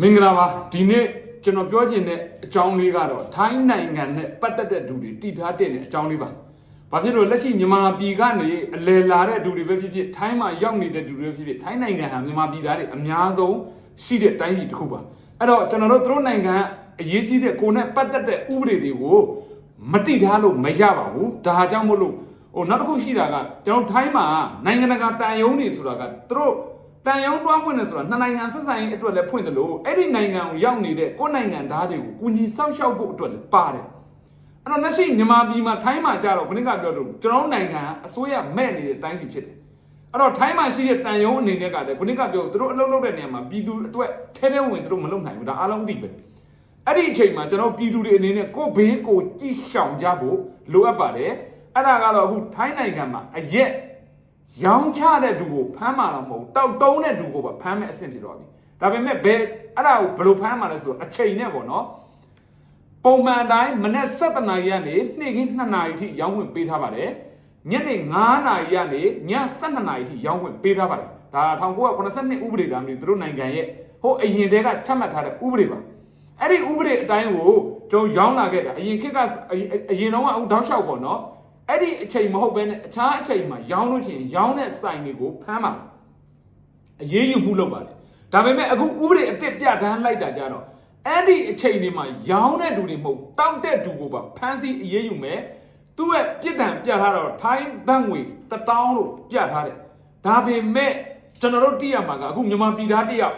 မင်္ဂလာပါဒီနေ့ကျွန်တော်ပြောချင်တဲ့အကြောင်းလေးကတော့ထိုင်းနိုင်ငံနဲ့ပတ်သက်တဲ့လူတွေတည်ထားတဲ့အကြောင်းလေးပါဘာဖြစ်လို့လက်ရှိမြန်မာပြည်ကနေအလယ်လာတဲ့လူတွေပဲဖြစ်ဖြစ်ထိုင်းမှာရောက်နေတဲ့လူတွေပဲဖြစ်ဖြစ်ထိုင်းနိုင်ငံဟာမြန်မာပြည်သားတွေအများဆုံးရှိတဲ့တိုင်းပြည်တစ်ခုပါအဲ့တော့ကျွန်တော်တို့သူတို့နိုင်ငံအရေးကြီးတဲ့ကိုယ်နဲ့ပတ်သက်တဲ့ဥပဒေတွေကိုမတိထားလို့မရပါဘူးဒါကြောင့်မို့လို့ဟိုနောက်တစ်ခုရှိတာကကျွန်တော်ထိုင်းမှာနိုင်ငံတကာတန်ယုံတွေဆိုတာကသူတို့ တန်ယုံတွားဖွင့်တယ်ဆိုတာနှစ်နိုင်ငံဆက်ဆံရေးအတွက်လည်းဖွင့်တယ်လို့အဲ့ဒီနိုင်ငံကိုရောက်နေတဲ့ကိုယ်နိုင်ငံသားတွေကိုကူညီစောင့်ရှောက်ဖို့အတွက်လည်းပါတယ်အဲ့တော့လက်ရှိမြန်မာပြည်မှာထိုင်းမှာကြတော့ခဏကပြောလို့ကျွန်တော်တို့နိုင်ငံအစိုးရမဲ့နေတဲ့တိုင်းပြည်ဖြစ်တယ်အဲ့တော့ထိုင်းမှာရှိတဲ့တန်ယုံအနေနဲ့ကလည်းခဏကပြောသူတို့အလုပ်လုပ်တဲ့နေရာမှာပြည်သူအတွက်ထဲထဲဝင်သူတို့မလုပ်နိုင်ဘူးဒါအားလုံးသိပဲအဲ့ဒီအချိန်မှာကျွန်တော်ပြည်သူတွေအနေနဲ့ကိုယ်ဘေးကိုကြည့်ရှောင်ကြဖို့လိုအပ်ပါတယ်အဲ့ဒါကတော့အခုထိုင်းနိုင်ငံမှာအရက် ရောင်းချတဲ့သူကိုဖမ်းမှာတော့မဟုတ်တောက်တုံးတဲ့သူကိုပါဖမ်းမဲ့အဆင့်ဖြစ်သွားပြီဒါပေမဲ့ဘယ်အဲ့ဒါကိုဘယ်လိုဖမ်းမှာလဲဆိုတော့အချိန်နဲ့ပေါ့နော်ပုံမှန်အတိုင်းမနေ့7နာရီကနေနေ့ခင်း2နာရီထိရောင်းဝင်ပေးထားပါတယ်ညနေ9နာရီကနေည12နာရီထိရောင်းဝင်ပေးထားပါတယ်ဒါ1982ဥပဒေတမ်းမျိုးသူတို့နိုင်ငံရဲ့ဟိုအရင်တည်းကချမှတ်ထားတဲ့ဥပဒေပါအဲ့ဒီဥပဒေအတိုင်းကိုကျွန်တော်ရောင်းလာခဲ့တာအရင်ခေတ်ကအရင်အရင်တော့ကအခုတောက်လျှောက်ပေါ့နော် အဲ့ဒီအချိန်မဟုတ်ဘဲနဲ့အခြားအချိန်မှာရောင်းလို့ရှိရင်ရောင်းတဲ့ဆိုင်တွေကိုဖမ်းပါအရေးယူမှုလုပ်ပါတယ်ဒါပေမဲ့အခုဥပဒေအတစ်ပြဋ္ဌာန်းလိုက်တာကြတော့အဲ့ဒီအချိန်တွေမှာရောင်းတဲ့သူတွေမဟုတ်တောက်တဲ့သူကိုပါဖမ်းဆီးအရေးယူမယ်သူ့ရဲ့ပြစ်ဒဏ်ပြထားတော့ထိုင်းဘတ်ငွေ1000လို့ပြထားတယ်ဒါပေမဲ့ကျွန်တော်တို့သိရမှာကအခုမြန်မာပြည်သားတစ်ယောက်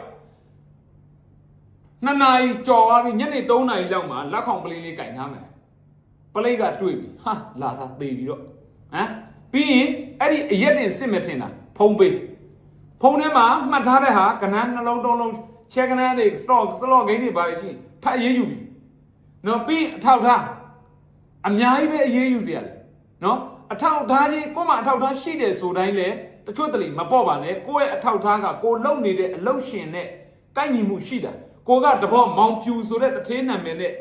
နှစ်နာရီကြော်သွားပြီညနေ3နာရီလောက်မှာလက်ခေါင်ပလေးလေးကင်ထားမယ် ပလေးကတွေ့ပြီဟာလာတာသေပြီတော့ဟမ်ပြီးရင်အဲ့ဒီအရက်တင်စစ်မထင်တာဖုံးပေးဖုံးထဲမှာမှတ်ထားတဲ့ဟာကနန်းနှလုံးတုံးလုံးချက်ကနန်းတွေ stock slot gain တွေပါရရှိထပ်ရေးယူပြီနော်ပြီးအထောက်ထားအများကြီးပဲအရေးယူစရာလေနော်အထောက်ထားချင်းကို့မှာအထောက်ထားရှိတယ်ဆိုတိုင်းလေတချို့တလေမပေါ့ပါနဲ့ကိုယ့်ရဲ့အထောက်ထားကကိုလုံနေတဲ့အလုပ်ရှင်နဲ့တိုက်ညီမှုရှိတာကိုကတဘောမောင်ဖြူဆိုတဲ့တထေးနာမည်နဲ့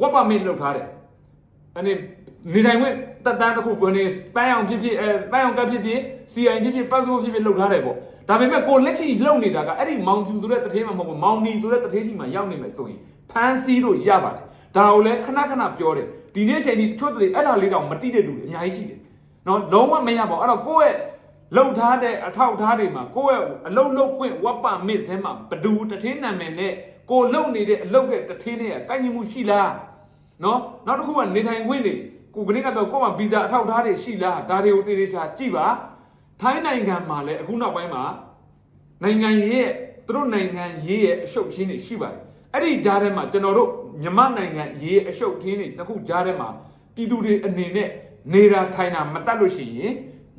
ဝက်ပါမစ်လုပ်ထားတယ် အဲ့ဒီနေတိုင်းဝင်တက်တန်းတစ်ခုဘယ်နေပန်းအောင်ဖြစ်ဖြစ်အဲပန်းအောင်ကပ်ဖြစ်ဖြစ် CI ဖြစ်ဖြစ်ပတ်စိုးဖြစ်ဖြစ်လုပ်ထားတယ်ပေါ့ဒါပေမဲ့ကိုလက်ရှိလုပ်နေတာကအဲ့ဒီမောင်ဖြူဆိုတဲ့တထေးမှမဟုတ်ဘူးမောင်နီဆိုတဲ့တထေးစီမှာရောက်နေမယ်ဆိုရင်ဖန်စီလို့ရပါတယ်ဒါကိုလည်းခဏခဏပြောတယ်ဒီနေ့ချိန်ဒီတချို့တလေအဲ့ဒါလေးတော့မတိတဲ့လူတွေအများကြီးရှိတယ်နော်လုံးဝမရပါဘူးအဲ့တော့ကိုယ့်ရဲ့လှုပ်ထားတဲ့အထောက်ထားတွေမှာကိုယ့်ရဲ့အလုတ်လုတ်ခွင့်ဝက်ပါမစ်ထဲမှာဘဒူတထင်းနာမည်နဲ့ကိုလှုပ်နေတဲ့အလုတ်ရဲ့တထင်းနဲ့ကန့်ညီမှုရှိလား နော်နောက်တစ်ခုကနေထိုင်ခွင့်တွေကိုကနေ့ကတော့ကိုယ့်မှာဗီဇာအထောက်ထားတွေရှိလားဒါတွေကိုတေးသေးချာကြည့်ပါထိုင်းနိုင်ငံမှာလည်းအခုနောက်ပိုင်းမှာနိုင်ငံရေးရဲ့သူတို့နိုင်ငံရေးရဲ့အရှုပ်ချင်းတွေရှိပါတယ်အဲ့ဒီကြားထဲမှာကျွန်တော်တို့မြန်မာနိုင်ငံရေးရဲ့အရှုပ်ချင်းတွေတစ်ခုကြားထဲမှာပြည်သူတွေအနေနဲ့နေတာထိုင်တာမတက်လို့ရှိရင်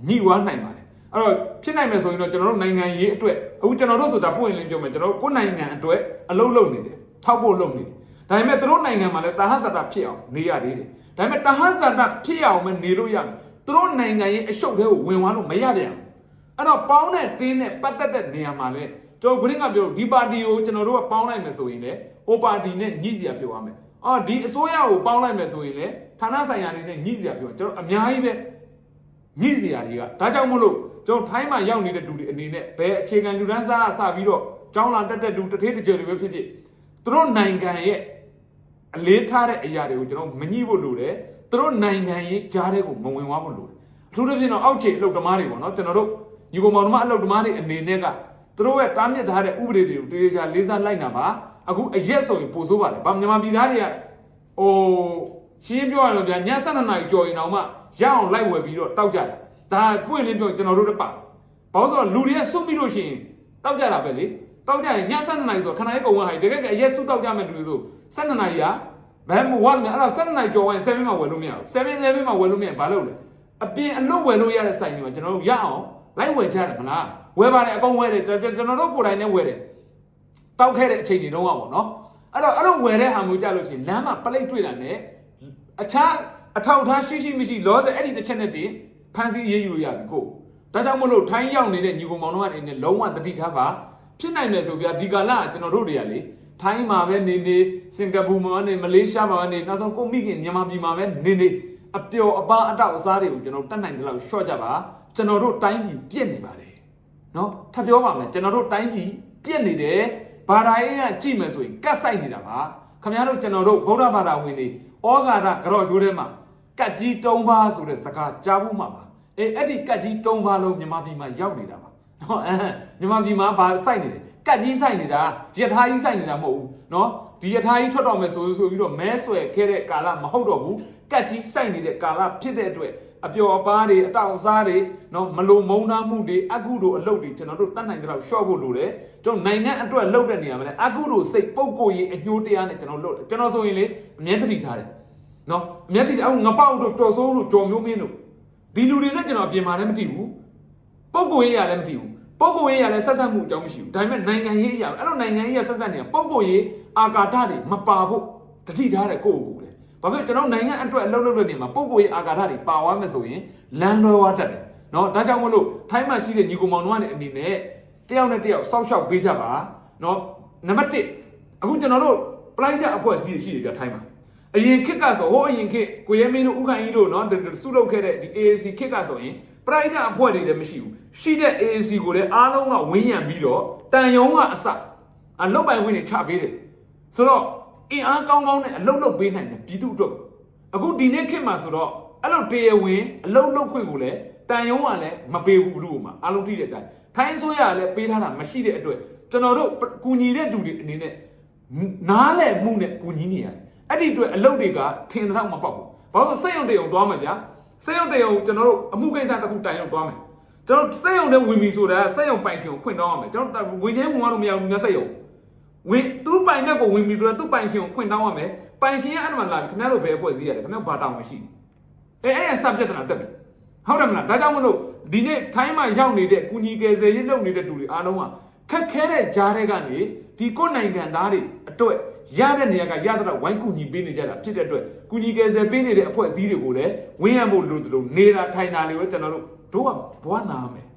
ညှိဝါနိုင်ပါတယ်အဲ့တော့ဖြစ်နိုင်မယ်ဆိုရင်တော့ကျွန်တော်တို့နိုင်ငံရေးအတွက်အခုကျွန်တော်တို့ဆိုတာပွင့်လင်းပြောမယ်ကျွန်တော်တို့ကိုယ်နိုင်ငံအတွက်အလုပ်လုပ်နေတယ်ထောက်ဖို့လုပ်နေတယ် ဒါပေမဲ့သူတို့နိုင်ငံမှာလည်းတာဟဇာတာဖြစ်အောင်နေရသေးတယ်ဒါပေမဲ့တာဟဇာတာဖြစ်အောင်မနေလို့ရမယ်သူတို့နိုင်ငံရေးအရှုပ်တွေကိုဝင်သွားလို့မရပြန်ဘူးအဲ့တော့ပေါင်းတဲ့တင်းနဲ့ပတ်သက်တဲ့နေရာမှာလည်းကျွန်တော်ခရင်းကပြောဒီပါတီကိုကျွန်တော်တို့ကပေါင်းလိုက်မယ်ဆိုရင်လည်းဟိုပါတီနဲ့ညှိစရာဖြစ်သွားမယ်အော်ဒီအစိုးရကိုပေါင်းလိုက်မယ်ဆိုရင်လည်းဌာနဆိုင်ရာတွေနဲ့ညှိစရာဖြစ်သွားကျွန်တော်အများကြီးပဲညှိစရာတွေကဒါကြောင့်မို့လို့ကျွန်တော်ထိုင်းမှာရောက်နေတဲ့လူတွေအနေနဲ့ဘယ်အခြေခံလူဒန်းစားအစပြီးတော့ကျောင်းလာတက်တဲ့လူတစ်ထေးတစ်ကြိမ်တွေပဲဖြစ်ဖြစ်သူတို့နိုင်ငံရဲ့ အလေးထားတဲ့အရာတွေကိုကျွန်တော်မညှိဖို့လိုတယ်သူတို့နိုင်ငံရဲ့ကြားတဲ့ကိုမဝင်သွားဖို့လိုတယ်အထူးသဖြင့်တော့အောက်ခြေအလုပ်သမားတွေပေါ့နော်ကျွန်တော်တို့ညီကောင်မောင်နှမအလုပ်သမားတွေအနေနဲ့ကသူတို့ရဲ့တားမြစ်ထားတဲ့ဥပဒေတွေကိုတေချာလေးစားလိုက်နာပါအခုအရက်ဆိုရင်ပိုဆိုးပါတယ်ဗာမြန်မာပြည်သားတွေကဟိုရှင်းပြောရလို့ဗျာည7နာရီကြော်ရင်တော့မှရအောင်လိုက်ဝယ်ပြီးတော့တောက်ကြတယ်ဒါပွင့်လင်းပြောကျွန်တော်တို့တပါဘာလို့ဆိုတော့လူတွေကစွန့်ပြီးလို့ရှိရင်တောက်ကြတာပဲလေတောက်ကြရင်ည7နာရီဆိုခဏလေးကုန်သွားဟိုတကယ်ကအရက်စွတောက်ကြမဲ့လူတွေဆို 7နာရီကဘယ်မှာဝါလဲအဲ့ဒါ7နာရီကြော်ရင်7မှာဝယ်လို့မရဘူး7 11မှာဝယ်လို့မရဘာလို့လဲအပြင်အလွတ်ဝယ်လို့ရတဲ့ဆိုင်တွေမှာကျွန်တော်တို့ရအောင်လိုက်ဝယ်ကြတယ်မလားဝယ်ပါတယ်အကုန်ဝယ်တယ်ကျွန်တော်တို့ကိုယ်တိုင်နဲ့ဝယ်တယ်တောက်ခဲ့တဲ့အချိန်တွေတုန်းကပေါ့နော်အဲ့တော့အဲ့လိုဝယ်တဲ့ဟာမျိုးကြလို့ရှိရင်လမ်းမှာပလိတ်တွေ့တာနဲ့အခြားအထောက်ထားရှိရှိမရှိလောတဲ့အဲ့ဒီတစ်ချက်နဲ့တည်းဖန်စီရေးယူရပြီကိုဒါကြောင့်မလို့ထိုင်းရောက်နေတဲ့ညီကောင်မောင်တို့ကနေနဲ့လုံးဝတတိထားပါဖြစ်နိုင်တယ်ဆိုပြဒီကာလကကျွန်တော်တို့တွေကလေ ထိုင်းမှာပဲနေနေစင်ကာပူမှာနေမလေးရှားမှာနေနောက်ဆုံးကိုမိခင်မြန်မာပြည်မှာပဲနေနေအပျော်အပါအတောက်အစားတွေကိုကျွန်တော်တတ်နိုင်တယ်လို့ရှော့ကြပါကျွန်တော်တို့တိုင်းပြည်ပြည့်နေပါတယ်နော်ထပ်ပြောပါမယ်ကျွန်တော်တို့တိုင်းပြည်ပြည့်နေတယ်ဘာသာရေးကကြည့်မယ်ဆိုရင်ကတ်ဆိုင်နေတာပါခင်ဗျားတို့ကျွန်တော်တို့ဗုဒ္ဓဘာသာဝင်တွေဩဃာတကြော့ကျိုးထဲမှာကတ်ကြီး၃ပါးဆိုတဲ့စကားကြားဘူးမှာပါအေးအဲ့ဒီကတ်ကြီး၃ပါးလုံးမြန်မာပြည်မှာရောက်နေတာပါနော်အဲမြန်မာပြည်မှာဘာစိုက်နေလဲ ကတ်ကြီးစိုက်နေတာယထာကြီးစိုက်နေတာမဟုတ်ဘူးနော်ဒီယထာကြီးထွက်တော်မယ်ဆိုဆိုပြီးတော့မဲဆွဲခဲ့တဲ့ကာလမဟုတ်တော့ဘူးကတ်ကြီးစိုက်နေတဲ့ကာလဖြစ်တဲ့အတွက်အပျော်အပါးတွေအတောက်အစားတွေနော်မလိုမုန်းနာမှုတွေအကုတို့အလုပ်တွေကျွန်တော်တို့တတ်နိုင်တဲ့လောက်ရှော့ဖို့လိုတယ်ကျွန်တော်နိုင်ငံအတွက်လုပ်တဲ့နေရာမှာလည်းအကုတို့စိတ်ပုတ်ကိုရေးအညှိုးတရားနဲ့ကျွန်တော်လုပ်တယ်ကျွန်တော်ဆိုရင်လေအမြဲတတိထားတယ်နော်အမြဲတတိအခုငပောက်တို့ကြော်စိုးတို့ကြော်မျိုးမင်းတို့ဒီလူတွေနဲ့ကျွန်တော်အပြင်မှာလည်းမတည်ဘူးပုတ်ကိုရေးရလည်းမတည်ဘူး ပုတ်ကိုရေးရလည်းဆက်ဆက်မှုအကြောင်းမရှိဘူးဒါပေမဲ့နိုင်ငံရေးအရာအဲ့လိုနိုင်ငံရေးရဆက်ဆက်နေတာပုတ်ကိုရေးအာကာဒတွေမပါဖို့တတိထားတယ်ကိုယ့်ကိုယ်ကိုယ်လေဘာဖြစ်ကျွန်တော်နိုင်ငံအတွက်အလုပ်လုပ်တဲ့နေရာမှာပုတ်ကိုရေးအာကာဒတွေပါသွားမယ်ဆိုရင်လမ်းလွဲသွားတတ်တယ်နော်ဒါကြောင့်မလို့ထိုင်းမှာရှိတဲ့ညီကောင်မောင်တို့ကနေအနေနဲ့တယောက်နဲ့တယောက်စောက်ရှောက်ပေးကြပါနော်နံပါတ်1အခုကျွန်တော်တို့ပလိုက်တဲ့အဖွဲ့အစည်းရှိတယ်ပြထိုင်းမှာအရင်ခစ်ကဆိုဟိုအရင်ခစ်ကိုရဲမင်းတို့ဥခိုင်ကြီးတို့နော်စုလုပ်ခဲ့တဲ့ဒီ AAC ခစ်ကဆိုရင် ပရိုက်တာအဖွဲ့တွေလည်းမရှိဘူးရှိတဲ့ AAC ကိုလည်းအားလုံးကဝင်းရံပြီးတော့တန်ယုံကအစအလုတ်ပိုင်ဝင်တွေချပေးတယ်ဆိုတော့အင်အားကောင်းကောင်းနဲ့အလုတ်လုတ်ပေးနိုင်တယ်ပြည်သူတို့အခုဒီနေ့ခေတ်မှာဆိုတော့အဲ့လိုတရားဝင်အလုတ်လုတ်ခွင့်ကိုလည်းတန်ယုံကလည်းမပေးဘူးဘူးမှာအားလုံးသိတဲ့အတိုင်းထိုင်းဆိုရကလည်းပေးထားတာမရှိတဲ့အတွက်ကျွန်တော်တို့ကူညီတဲ့လူတွေအနေနဲ့နားလည်မှုနဲ့ကူညီနေရတယ်အဲ့ဒီအတွက်အလုတ်တွေကထင်တော့မပေါက်ဘူးဘာလို့စိတ်ယုံတယုံသွားမှာဗျာ စိတ်ယုံတယုံကျွန်တော်တို့အမှုကိစ္စတစ်ခုတိုင်အောင်သွားမယ်ကျွန်တော်စိတ်ယုံတဲ့ဝင်ပြီဆိုတာစိတ်ယုံပိုင်ရှင်ကိုခွင့်တောင်းရမယ်ကျွန်တော်ဝင်ချင်းဝင်ရလို့မရဘူးငါစိတ်ယုံဝင်သူ့ပိုင်နဲ့ကိုဝင်ပြီဆိုတာသူ့ပိုင်ရှင်ကိုခွင့်တောင်းရမယ်ပိုင်ရှင်ရဲ့အဲ့ဒါမှလာပြီခင်ဗျားတို့ဘယ်အဖွဲ့အစည်းရတယ်ခင်ဗျားဘာတောင်းမရှိဘူးအဲအဲ့ဆပ်ပြဿနာတက်ပြီဟုတ်တယ်မလားဒါကြောင့်မလို့ဒီနေ့ထိုင်းမှာရောက်နေတဲ့ကုညီကယ်ဆယ်ရေးလုပ်နေတဲ့တူတွေအားလုံးကခက်ခဲတဲ့ကြားတဲ့ကနေဒီကိုယ်နိုင်ငံသားတွေအတွက် ရတဲ့နေရာကရတဲ့ဝိုင်းကူညီပေးနေကြတာဖြစ်တဲ့အတွက်ကုညီကယ်ဆယ်ပေးနေတဲ့အဖွဲ့အစည်းတွေကိုလည်းဝင်းရဖို့လိုတယ်လို့နေတာထိုင်တာလေးပဲကျွန်တော်တို့တို့ကဘဝနာမယ်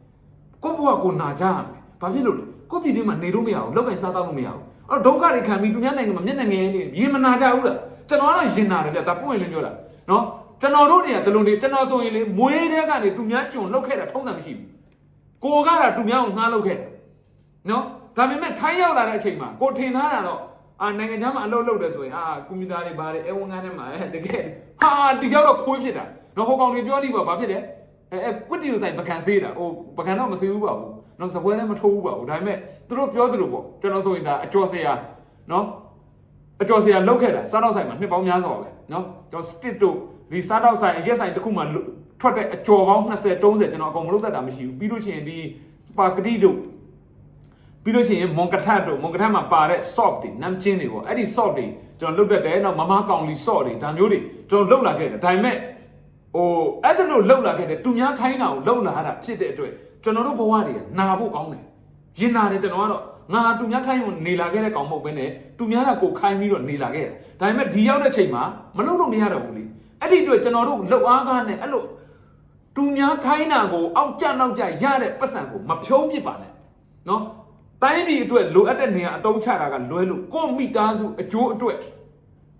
ကိုယ့်ဘဝကိုနာကြရမယ်ဘာဖြစ်လို့လဲကိုယ့်ပြည်တွင်းမှာနေလို့မရဘူးလောက်ကင်စားတော့လို့မရဘူးအဲ့တော့ဒုက္ခတွေခံပြီးသူများနိုင်ငံမှာမျက်နှာငယ်နေရင်မနာကြဘူးလားကျွန်တော်ကတော့ရင်နာတယ်ဗျဒါပွင့်လင်းပြောတာနော်ကျွန်တော်တို့တွေကဒလုံးတွေကျွန်တော်ဆိုရင်လေမွေးတဲ့ကနေသူများကြုံလောက်ခဲ့တာထုံးစံမရှိဘူးကိုကတာသူများကိုငှားလောက်ခဲ့တယ်နော်ဒါပေမဲ့ထိုင်းရောက်လာတဲ့အချိန်မှာကိုထင်ထားတာတော့ အာနိုင်ငံခြားမှာအလုပ်လုပ်တယ်ဆိုရင်အာကွန်ပျူတာတွေပါတယ်အဲဝန်ကန်းထဲမှာအဲတကယ်ဟာဒီကြောက်တော့ခိုးဖြစ်တာနော်ဟိုကောင်တွေပြောနေပါဘာဖြစ်လဲအဲအဲကွတ်တီလိုဆိုင်ပကံစေးတာဟိုပကံတော့မစေးဘူးပါဘူးနော်စပွဲလည်းမထိုးဘူးပါဘူးဒါပေမဲ့သူတို့ပြောသလိုပေါ့ကျွန်တော်ဆိုရင်ဒါအကျော်စရာနော်အကျော်စရာလောက်ခဲ့တာစားတော့ဆိုင်မှာနှစ်ပေါင်းများစွာပဲနော်ကျွန်တော်စတစ်တို့ဒီစားတော့ဆိုင်ရက်ဆိုင်တစ်ခုမှထွက်တဲ့အကျော်ပေါင်း20 30ကျွန်တော်အကုန်မလုပ်တတ်တာမရှိဘူးပြီးလို့ရှိရင်ဒီစပါဂတီတို့ ပြီးလို့ရှိရင်မွန်ကထတ်တို့မွန်ကထတ်မှာပါတဲ့ salt တွေနမ်းချင်းတွေပေါ့အဲ့ဒီ salt တွေကျွန်တော်လုတ်တတ်တယ်နောက်မမကောင်လီ salt တွေဒါမျိုးတွေကျွန်တော်လုတ်လာခဲ့တယ်ဒါပေမဲ့ဟိုအဲ့ဒါလို့လုတ်လာခဲ့တယ်သူများခိုင်းတာကိုလုတ်လာတာဖြစ်တဲ့အတွက်ကျွန်တော်တို့ဘဝတွေကနာဖို့ကောင်းတယ်ရင်နာတယ်ကျွန်တော်ကတော့ငါသူများခိုင်းနေလာခဲ့တဲ့ကောင်မဟုတ်ဘဲနဲ့သူများကကိုခိုင်းပြီးတော့နေလာခဲ့တယ်ဒါပေမဲ့ဒီရောက်တဲ့ချိန်မှာမလုတ်လို့မရတော့ဘူးလေအဲ့ဒီအတွက်ကျွန်တော်တို့လှုပ်အားကားနဲ့အဲ့လိုသူများခိုင်းတာကိုအောက်ကျနောက်ကျရတဲ့ပတ်စံကိုမဖြုံးပစ်ပါနဲ့နော် တိုင်းပြည်အတွက်လိုအပ်တဲ့နေရာအတုံးချတာကလွဲလို့ကိုမိသားစုအကျိုးအတွက်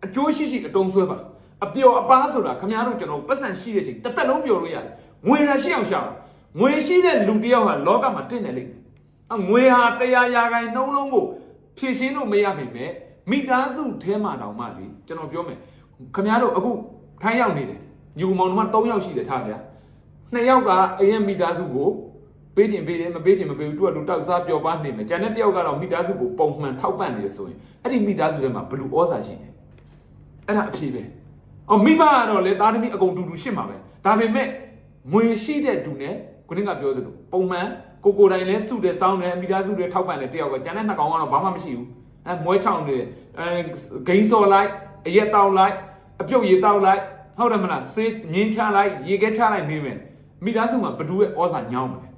အကျိုးရှိရှိအတုံးဆွဲပါအပျော်အပါးဆိုတာခမားတို့ကျွန်တော်ပတ်စံရှိတဲ့ချိန်တစ်သက်လုံးပျော်လို့ရတယ်ငွေသာရှိအောင်ရှာပါငွေရှိတဲ့လူတစ်ယောက်ဟာလောကမှာတင့်တယ်လိမ့်မယ်အငွေဟာတရားရာခိုင်နှုံးလုံးကိုဖြည့်ရှင်းလို့မရနိုင်ပဲမိသားစုထဲမှာတောင်မှလေကျွန်တော်ပြောမယ်ခမားတို့အခုထိုင်းရောက်နေတယ်ညီကောင်မောင်တို့က3ယောက်ရှိတယ်ထားဗျာ2ယောက်ကအရင်မိသားစုကို ပေးခြင်းပေးတယ်မပေးခြင်းမပေးဘူးသူကလူတောက်စားပျော်ပါနေမယ်ကျန်တဲ့တယောက်ကတော့မိသားစုကိုပုံမှန်ထောက်ပံ့နေတယ်ဆိုရင်အဲ့ဒီမိသားစုထဲမှာဘလူဩဇာရှိတယ်အဲ့ဒါအဖြေပဲအော်မိဘကတော့လေသားသမီးအကုန်တူတူရှစ်မှာပဲဒါပေမဲ့ငွေရှိတဲ့သူနဲ့ခုနကပြောသလိုပုံမှန်ကိုကိုတိုင်လဲစုတယ်စောင်းတယ်မိသားစုတွေထောက်ပံ့တယ်တယောက်ကကျန်တဲ့နှစ်ကောင်ကတော့ဘာမှမရှိဘူးအဲမွဲချောင်းနေတယ်အဲဂိမ်းစော်လိုက်အရက်တောက်လိုက်အပြုတ်ရေတောက်လိုက်ဟုတ်တယ်မလားဆေးငင်းချလိုက်ရေခဲချလိုက်နေမယ်မိသားစုမှာဘဒူရဲ့ဩဇာညောင်းတယ်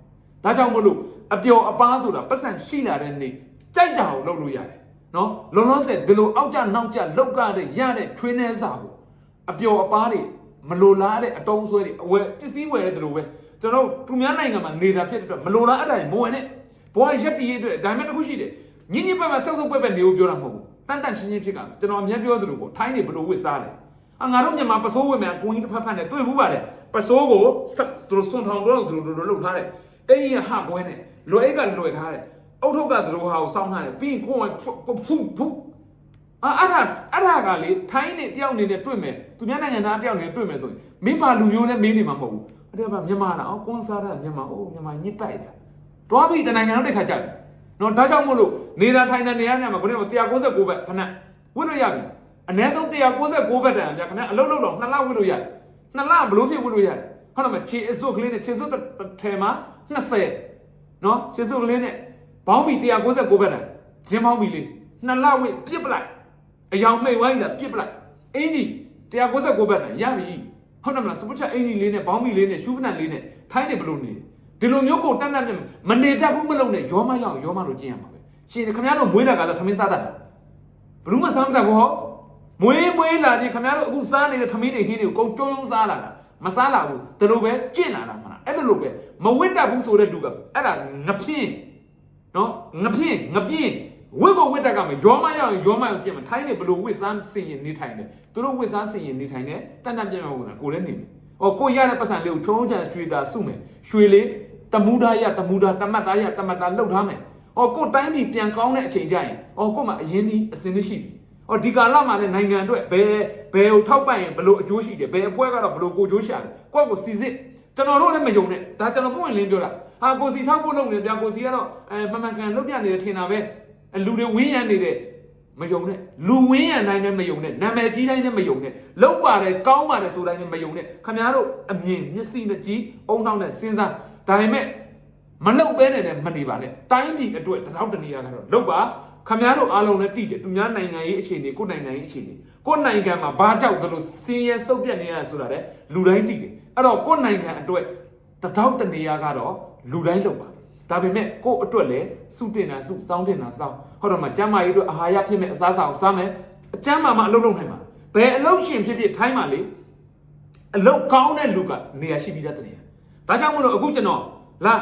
ဒါကြောင့်မို့လို့အပျော်အပားဆိုတာပတ်စံရှိလာတဲ့နေ့ကြိုက်တာကိုလုပ်လို့ရတယ်နော်လုံးလုံးဆယ်ဒီလိုအောက်ကြနောက်ကြလောက်ကတဲ့ရတဲ့ထွေးနေစားကိုအပျော်အပားတွေမလိုလားတဲ့အတုံးဆွဲတွေအဝယ်ပစ္စည်းဝယ်တဲ့လိုပဲကျွန်တော်သူများနိုင်ငံမှာနေတာဖြစ်တဲ့အတွက်မလိုလားအဲ့ဒါမဝင်နဲ့ဘဝရက်တည်ရဲ့အတွက်ဒါမှမဟုတ်တစ်ခုရှိတယ်ညင်ညင်ပတ်ပတ်ဆောက်ဆောက်ပက်ပက်နေဖို့ပြောတာမဟုတ်ဘူးတန်တန်ရှင်းရှင်းဖြစ်ကမယ်ကျွန်တော်အများပြောသလိုပေါ့ထိုင်းနေဘလို့ဝစ်စားတယ်အငါတို့မြန်မာပစိုးဝင်မယ်အကွင်းတစ်ဖက်ဖက်နဲ့တွေ့ဘူးပါတယ်ပစိုးကိုသူတို့စွန့်ထောင်တော့သူတို့လှုပ်ထားတယ် အဲ့ဒီဟာကွဲနဲ့လွယ်အိတ်ကလွယ်ထားတယ်အုတ်ထုပ်ကသူတို့ဟာကိုစောင်းထားတယ်ပြီးရင်ကိုယ်ကဖုဖုဖုအာအဲ့ဒါအဲ့ဒါကလေထိုင်းနေတယောက်နေနဲ့တွေ့မယ်သူများနိုင်ငံသားတယောက်နေတွေ့မယ်ဆိုရင်မင်းပါလူမျိုးနဲ့မင်းနေမှာမဟုတ်ဘူးအဲ့ဒါကမြန်မာလားအော်ကွန်ဆာတာမြန်မာအိုးမြန်မာညစ်ပိုက်တာတွားပြီးတနိုင်ငံလုံးတစ်ခါကြတယ်နော်ဒါကြောင့်မို့လို့နေတာထိုင်တဲ့နေရာညမှာခုနက169ဘက်ခဏဝင့်လို့ရပြီအနည်းဆုံး169ဘက်တန်ဗျာခဏအလုံးလုံးတော့နှစ်လဝင့်လို့ရတယ်နှစ်လဘလို့ဖြစ်ဝင့်လို့ရတယ် ဟုတ်တယ်မခြေအစွပ်ကလေးနဲ့ခြေစွပ်ထဲမှာ20နော်ခြေစွပ်ကလေးနဲ့ဘောင်းမီ169ဘက်တန်ဂျင်းဘောင်းမီလေးနှစ်လဝင့်ပြစ်ပလိုက်အယောင်မှိတ်ဝိုင်းတာပြစ်ပလိုက်အင်ကြီး169ဘက်တန်ရပြီဟုတ်တယ်မလားစပုတ်ချက်အင်ကြီးလေးနဲ့ဘောင်းမီလေးနဲ့ရှူးဖနန်လေးနဲ့ထိုင်းနေဘလို့နေဒီလိုမျိုးကိုတတ်တတ်နဲ့မနေတတ်ဘူးမလုံးနဲ့ရောမရောက်ရောမလို့ကျင်းရမှာပဲရှင်ခင်ဗျားတို့မွေးတာကသာထမင်းစားတတ်တာဘလို့မစားမတတ်ဘူးဟောမွေးမွေးလာချင်းခင်ဗျားတို့အခုစားနေတဲ့ထမင်းတွေဟင်းတွေကိုကုန်ကျုံကျုံစားလာတာ မစားလာဘူးဒီလိုပဲကျင့်လာတာမလားအဲ့လိုလိုပဲမဝတ်တတ်ဘူးဆိုတဲ့လူကအဲ့ဒါငဖြင်းနော်ငပြင်းငပြင်းဝစ်ကိုဝစ်တက်ကမယ်ရောမရောက်ရင်ရောမရောက်ပြင်မှာထိုင်းနေဘလို့ဝစ်စားစင်ရင်နေထိုင်တယ်သူတို့ဝစ်စားစင်ရင်နေထိုင်တယ်တန်တန်ပြတ်ပြတ်ဝင်တာကိုလည်းနေမယ်ဟောကိုရတဲ့ပတ်စံလေးကိုချုံချံကျွေတာစုမယ်ရွှေလေးတမူဒါရတမူဒါတမတ်သားရတမတ်သားလှုပ်ထားမယ်ဟောကိုတိုင်းပြည်ပြန်ကောင်းတဲ့အချိန်ကျရင်ဟောကိုမှအရင်ဒီအစင်းမရှိပြီ ဟောဒီကာလမှာလည်းနိုင်ငံအတွက်ဘယ်ဘယ်ကိုထောက်ပံ့ရင်ဘလို့အကျိုးရှိတယ်ဘယ်အပွဲကတော့ဘလို့ကိုအကျိုးရှာတယ်ကိုယ့်ကိုစီစစ်ကျွန်တော်တို့လည်းမယုံနဲ့ဒါကျွန်တော်ပုံဝင်လင်းပြောတာဟာကိုစီထောက်ဖို့လုပ်နေပြန်ကိုစီကတော့အဲမမှန်ကန်လုပ်ပြနေတယ်ထင်တာပဲအဲလူတွေဝင်းရံနေတဲ့မယုံနဲ့လူဝင်းရံတိုင်းနဲ့မယုံနဲ့နာမည်ကြီးတိုင်းနဲ့မယုံနဲ့လောက်ပါတယ်ကောင်းပါတယ်ဆိုတိုင်းနဲ့မယုံနဲ့ခမများတို့အမြင်မျက်စိနဲ့ကြည့်အုံနောက်နဲ့စဉ်းစားဒါပေမဲ့မလောက်ပဲနဲ့လည်းမနေပါနဲ့တိုင်းပြည်အတွက်တထောက်တနေရကတော့လောက်ပါ ခမများတို့အားလုံးလည်းတိတယ်သူများနိုင်ငံရေးအခြေအနေကိုယ်နိုင်ငံရေးအခြေအနေကိုယ်နိုင်ငံမှာဘာကြောက်သလိုစင်းရဲစုပ်ပြက်နေရဆိုတာလေလူတိုင်းတိတယ်အဲ့တော့ကိုယ်နိုင်ငံအတွက်တထောက်တနေရကတော့လူတိုင်းလောက်ပါဒါပေမဲ့ကိုယ့်အတွက်လည်းစုတင်တာစုစောင်းတင်တာစောင်းဟုတ်တော့မှကျမ်းမာရေးအတွက်အာဟာရဖြစ်မဲ့အစားအစာကိုစားမယ်အကျမ်းမာမှအလုပ်လုပ်နိုင်မှာဘယ်အလုပ်ရှင်ဖြစ်ဖြစ်ထိုင်းမှာလေအလုပ်ကောင်းတဲ့လူကနေရာရှိပြီးသားတနေရာဒါကြောင့်မလို့အခုကျွန်တော်လာ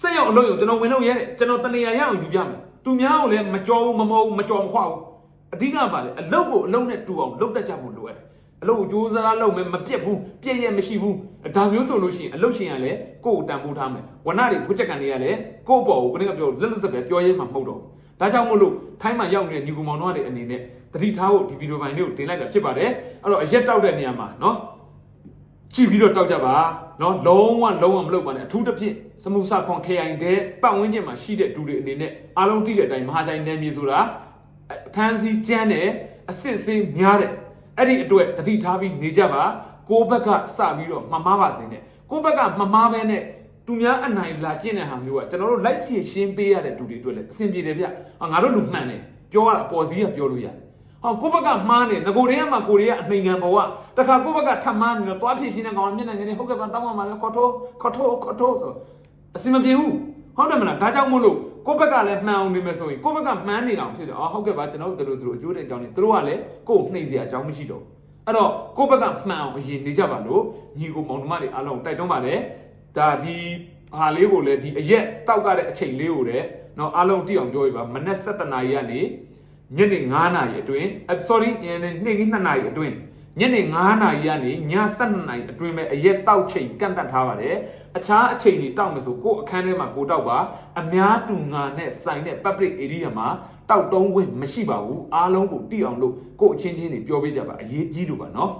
စက်ရောက်အလုပ်ရုံကျွန်တော်ဝင်လို့ရဲတယ်ကျွန်တော်တနေရာရအောင်ယူပြမယ် သူများကိုလည်းမကြောဘူးမမောဘူးမကြောမခွဘူးအဓိကပါလေအလုပ်ကိုအလုပ်နဲ့တူအောင်လုပ်တတ်ကြဖို့လိုအပ်တယ်အလုပ်ကိုကြိုးစားလုပ်မယ်မပြတ်ဘူးပြည့်ရမရှိဘူးဒါမျိုးဆိုလို့ရှိရင်အလုပ်ရှင်ကလည်းကိုယ့်ကိုတန်ဖိုးထားမယ်ဝဏတွေဖွချက်ကန်တွေကလည်းကိုယ့်အပေါ်ကိုကိုယ်ကပြောလက်လက်စပ်ပဲပြောရဲမှာမဟုတ်တော့ဘူးဒါကြောင့်မို့လို့ထိုင်းမှာရောက်နေတဲ့ညီကောင်မောင်တို့တွေအနေနဲ့တတိထားဖို့ဒီဗီဒီယိုပိုင်းလေးကိုတင်လိုက်တာဖြစ်ပါတယ်အဲ့တော့အရက်တောက်တဲ့နေရာမှာနော် ကြည့်ပြီးတော့တောက်ကြပါเนาะလုံးဝလုံးဝမလုပ်ပါနဲ့အထူးသဖြင့်စမှုစာခွန် KI တဲ့ပတ်ဝန်းကျင်မှာရှိတဲ့ဒူတွေအနေနဲ့အားလုံးသိတဲ့အတိုင်းမဟာချိုင်နယ်မြေဆိုတာအဖမ်းဆီးကျန်းတယ်အစစ်အဆေးများတယ်အဲ့ဒီအတွက်တတိထားပြီးနေကြပါကိုယ့်ဘက်ကစပြီးတော့မှမားပါစေနဲ့ကိုယ့်ဘက်ကမမားပဲနဲ့သူများအနိုင်လာကျင့်တဲ့ဟာမျိုးကကျွန်တော်တို့လိုက်ဖြည့်ရှင်းပေးရတဲ့ဒူတွေအတွက်လည်းအဆင်ပြေတယ်ဗျဟာငါတို့လူမှန်တယ်ပြောရတာအပေါ်စီးကပြောလို့ရတယ် ဟောကိုယ့်ဘက်ကမှားနေငကိုတွေကမှကိုတွေကအနှိမ်ငံဘဝတခါကိုယ့်ဘက်ကထပ်မှားနေတော့တွားဖြစ်ရှင်းတဲ့ကောင်ကမျက်နှာငယ်နေဟုတ်ကဲ့ပါတောင်းပါမှာလဲခေါ်ထိုးခေါ်ထိုးခေါ်ထိုးဆိုအစင်မပြေဘူးဟုတ်တယ်မလားဒါကြောင့်မို့လို့ကိုယ့်ဘက်ကလည်းမှန်အောင်နေမယ်ဆိုရင်ကိုယ့်ဘက်ကမှန်းနေအောင်ဖြစ်တယ်အော်ဟုတ်ကဲ့ပါကျွန်တော်တို့တို့အကျိုးတဲ့အကြောင်းနေတို့ကလည်းကိုယ့်ကိုနှိပ်เสียအကြောင်းမရှိတော့အဲ့တော့ကိုယ့်ဘက်ကမှန်အောင်အရင်နေကြပါလို့ညီကိုမောင်နှမတွေအားလုံးတိုက်တွန်းပါတယ်ဒါဒီဟာလေးကိုလည်းဒီအရက်တောက်ကြတဲ့အချိန်လေးကိုလည်းเนาะအားလုံးတိအောင်ပြောပြပါမနက်7:00နာရီကနေ ညနေ9နာရီအတွင်းအ sorry ညနေနေ့2နာရီအတွင်းညနေ9နာရီကနေည7နာရီအတွင်းပဲအရက်တောက်ချိန်ကန့်တတ်ထားပါတယ်အခြားအချိန်တွေတောက်မယ်ဆိုကိုယ့်အခန်းထဲမှာကိုယ်တောက်ပါအများတူငါနဲ့ဆိုင်တဲ့ public area မှာတောက်တုံးခွင့်မရှိပါဘူးအားလုံးကိုတိအောင်လို့ကိုယ့်အချင်းချင်းတွေပြောပေးကြပါအရေးကြီးလို့ပါနော်